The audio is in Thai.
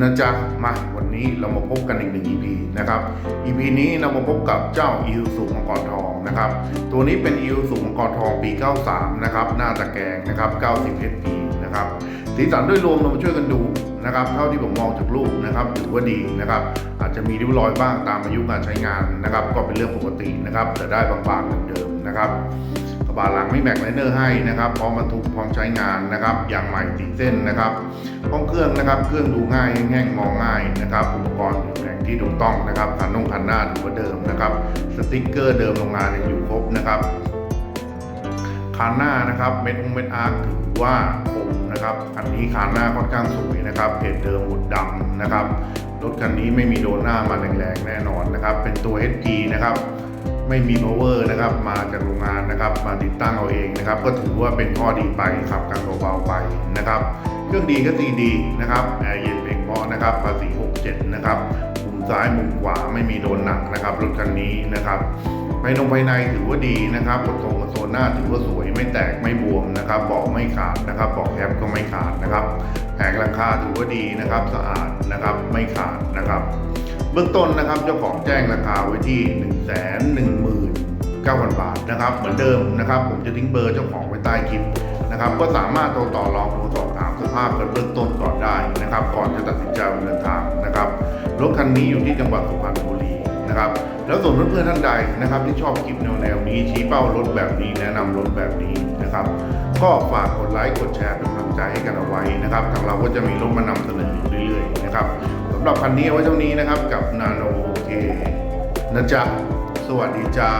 นะจ๊ะมาวันนี้เรามาพบกันอีกหนึ่ง EP นะครับ EP นี้เรามาพบกับเจ้าอิวสุมังกรทองนะครับ ตัวนี้เป็นอิวสุมังกรทองปี 93 นะครับ หน้าตะแกรงนะครับ90 HP นะครับสีสันด้วยรวมเรามาช่วยกันดูนะครับ เท่าที่ผมมองจากรูปนะครับถือว่าดีนะครับ อาจจะมีริ้วรอยบ้างตามอายุการใช้งานนะครับ ก็เป็นเรื่องปกตินะครับแต่ได้บางๆเหมือนเดิมนะครับ กระบะหลังไม่แม็กไลเนอร์ให้นะครับพร้อมบรรทุกพร้อมใช้งานนะครับอย่างใหม่ติดเส้นนะครับห้องเครื่องนะครับเครื่องดูง่ายแห้งมองง่ายนะครับอุปกรณ์อยู่แหล่งที่ถูกต้องนะครับคันนุ่งคันหน้าถือว่าเดิมนะครับสติ๊กเกอร์เดิมโรงงานยังอยู่ครบนะครับคันหน้านะครับเม็ดองเม็ดอาร์คถือว่าคมนะครับคันนี้คันหน้าค่อนข้างสวยนะครับเพจเดิมหมุดดำนะครับรถคันนี้ไม่มีโดนหน้ามาแรงๆแน่นอนนะครับเป็นตัว HG นะครับ ไม่มี power นะครับ มาจากโรงงานนะครับ มาติดตั้งเอาเองนะครับ ก็ถือว่าเป็นข้อดีไปขับกันเบาๆไปนะครับ เครื่องดีก็ตีดีนะครับแอร์เย็นเพียงพอนะครับภาษี67นะครับมุมซ้ายมุมขวาไม่มีโดนหนักนะครับรถคันนี้นะครับภายนงภายในถือว่าดีนะครับกดโซนกับโซนหน้าถือว่าสวยไม่แตกไม่บวมนะครับเบาะไม่ขาดนะครับเบาะแคปก็ไม่ขาดนะครับ แผงหลังคาถือว่าดีนะครับ สะอาดนะครับไม่ขาดนะครับ บื้องต้นนะครับเจ้าของแจ้งราคาไว้ที่ 1 1 9 0 0 0 บาทนะครับ เหมือนเดิมนะครับ ผมจะทิ้งเบอร์เจ้าของไว้ใต้คลิปนะครับ ก็สามารถโทรต่อรองโทรสอบถามสภาพกันเบื้องต้นก่อนได้นะครับ ก่อนจะตัดสินใจเดินทางนะครับรถคันนี้อยู่ที่จังหวัดสุพรรณบุรีนะครับแล้วส่วนเพื่อนๆท่านใดนะครับ ที่ชอบคลิปแนวๆนี้ชี้เป้ารถแบบนี้แนะนำรถแบบนี้นะครับ ก็ฝากกดไลค์กดแชร์เป็นกำลังใจให้กันเอาไว้นะครับทางเราก็จะมีรถมานำเสนออยู่เรื่อยๆนะครับำหรับคันนี้เอาไว้เท่านี้นะครับกับนาโนโอเคนะจ๊ะสวัสดีจ้า